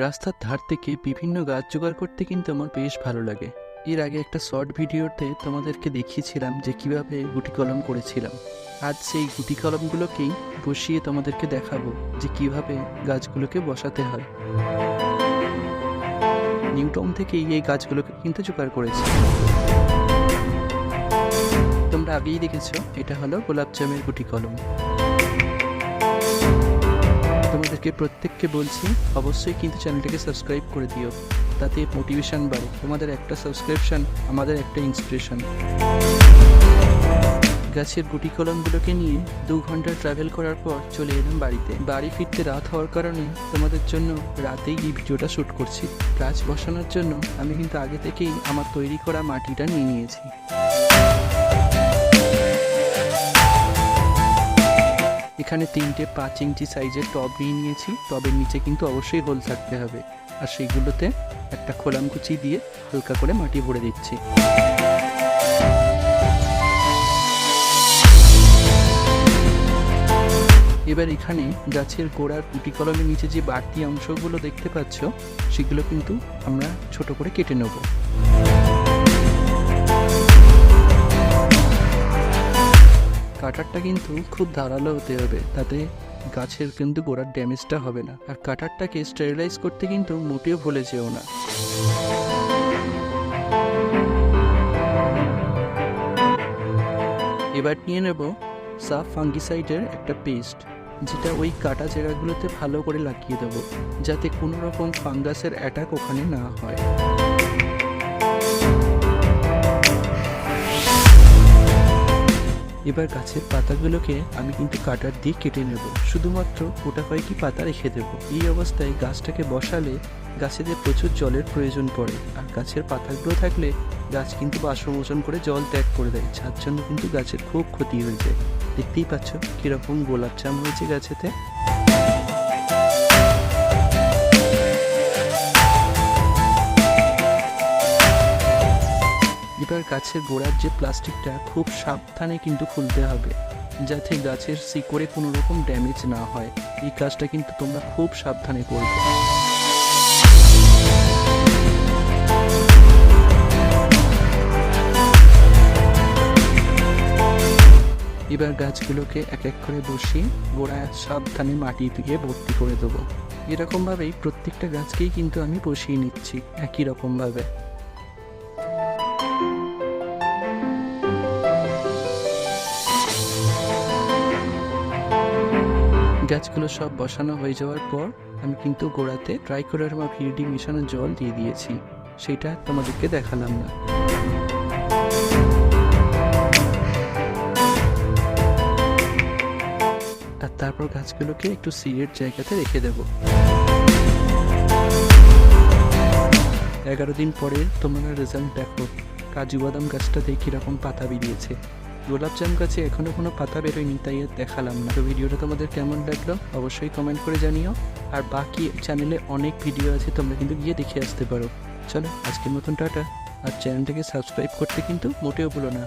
রাস্তার ধার থেকে বিভিন্ন গাছ জোগাড় করতে কিন্তু আমার বেশ ভালো লাগে। এর আগে একটা শর্ট ভিডিওতে তোমাদেরকে দেখিয়েছিলাম যে কীভাবে গুটি কলম করেছিলাম। আজ সেই গুটি কলমগুলোকেই বসিয়ে তোমাদেরকে দেখাবো যে কীভাবে গাছগুলোকে বসাতে হয়। নিউটন থেকেই এই গাছগুলোকে কিন্তু জোগাড় করেছি। তোমরা আগেই দেখেছ, এটা হলো গোলাপ জামের গুটি কলম। তোমাদেরকে প্রত্যেককে বলছি, অবশ্যই কিন্তু চ্যানেলটাকে সাবস্ক্রাইব করে দিও। তাতে মোটিভেশন বাড়ে। তোমাদের একটা সাবস্ক্রিপশন আমাদের একটা ইন্সপিরেশন গাছের গুটি কলমগুলোকে নিয়ে দু ঘণ্টা ট্রাভেল করার পর চলে এলাম বাড়িতে। বাড়ি ফিরতে রাত হওয়ার কারণে তোমাদের জন্য রাতেই এই ভিডিওটা শ্যুট করছি। গাছ বসানোর জন্য আমি কিন্তু আগে থেকেই আমার তৈরি করা মাটিটা নিয়ে নিয়েছি। এখানে তিনটে পাঁচ ইঞ্চি সাইজের টব নিয়ে নিয়েছি। টবের নিচে কিন্তু অবশ্যই হোল থাকতে হবে। আর সেইগুলোতে একটা খোলামকুচি দিয়ে হালকা করে মাটি ভরে দিচ্ছি। এবার এখানে গাছের গোড়ার কুটি কলমের নিচে যে বাড়তি অংশগুলো দেখতে পাচ্ছ, সেগুলো কিন্তু আমরা ছোট করে কেটে নেব। কাটারটা কিন্তু খুব ধারালো হতে হবে। তাতে গাছের কিন্তু গোড়ার ড্যামেজটা হবে না। আর কাটারটাকে স্টেরিলাইজ করতে কিন্তু মোটেও ভুলে যেও না। এবার নিয়ে নেব সাফ ফাঙ্গিসাইডের একটা পেস্ট, যেটা ওই কাটা জায়গাগুলোতে ভালো করে লাগিয়ে দেবো, যাতে কোনো রকম ফাঙ্গাসের অ্যাটাক ওখানে না হয়। এবার গাছের পাতাগুলোকে আমি কিন্তু কাটার দিয়ে কেটে নেব। শুধুমাত্র গোটা কয়েকটি পাতা রেখে দেব। এই অবস্থায় গাছটাকে বসালে গাছেদের প্রচুর জলের প্রয়োজন পড়ে। আর গাছের পাতাগুলো থাকলে গাছ কিন্তু বাষ্পমোচন করে জল ত্যাগ করে দেয়, যার জন্য কিন্তু গাছের খুব ক্ষতি হয়ে যায়। দেখতেই পাচ্ছ কীরকম গোলাপ চাম হয়েছে গাছেতে। এবার গাছের গোড়ার যে প্লাস্টিকটা খুব সাবধানে কিন্তু খুলতে হবে, যাতে গাছের শিকড়ে কোনো রকম ড্যামেজ না হয়। এই কাজটা কিন্তু তোমরা খুব সাবধানে করবে। এবার গাছগুলোকে এক এক করে বসিয়ে গোড়ায় সাবধানে মাটি দিয়ে ভর্তি করে দেবো। এরকমভাবেই প্রত্যেকটা গাছকেই কিন্তু আমি বসিয়ে নিচ্ছি, একই রকমভাবে। গাছগুলো সব বসানো হয়ে যাওয়ার পর আমি কিন্তু গোড়াতে ট্রাইকোডার বা ভিডি মেশানো জল দিয়ে দিয়েছি। সেটা তোমাদেরকে দেখালাম না। আর তারপর গাছগুলোকে একটু সিয়ের জায়গাতে রেখে দেব। এগারো দিন পরে তোমরা রেজাল্ট দেখো। কাজু বাদাম গাছটাতে কীরকম পাতা বেরিয়েছে। গোলাপজাম গাছে এখনও কোনো পাতা বেরোয়নি, তাই দেখালাম না। তো ভিডিওটা তোমাদের কেমন লাগল অবশ্যই কমেন্ট করে জানিও। আর বাকি চ্যানেলে অনেক ভিডিও আছে, তোমরা কিন্তু গিয়ে দেখে আসতে পারো। চলো, আজকের মতন টাটা। আর চ্যানেলটাকে সাবস্ক্রাইব করতে কিন্তু মোটেও ভুলো না।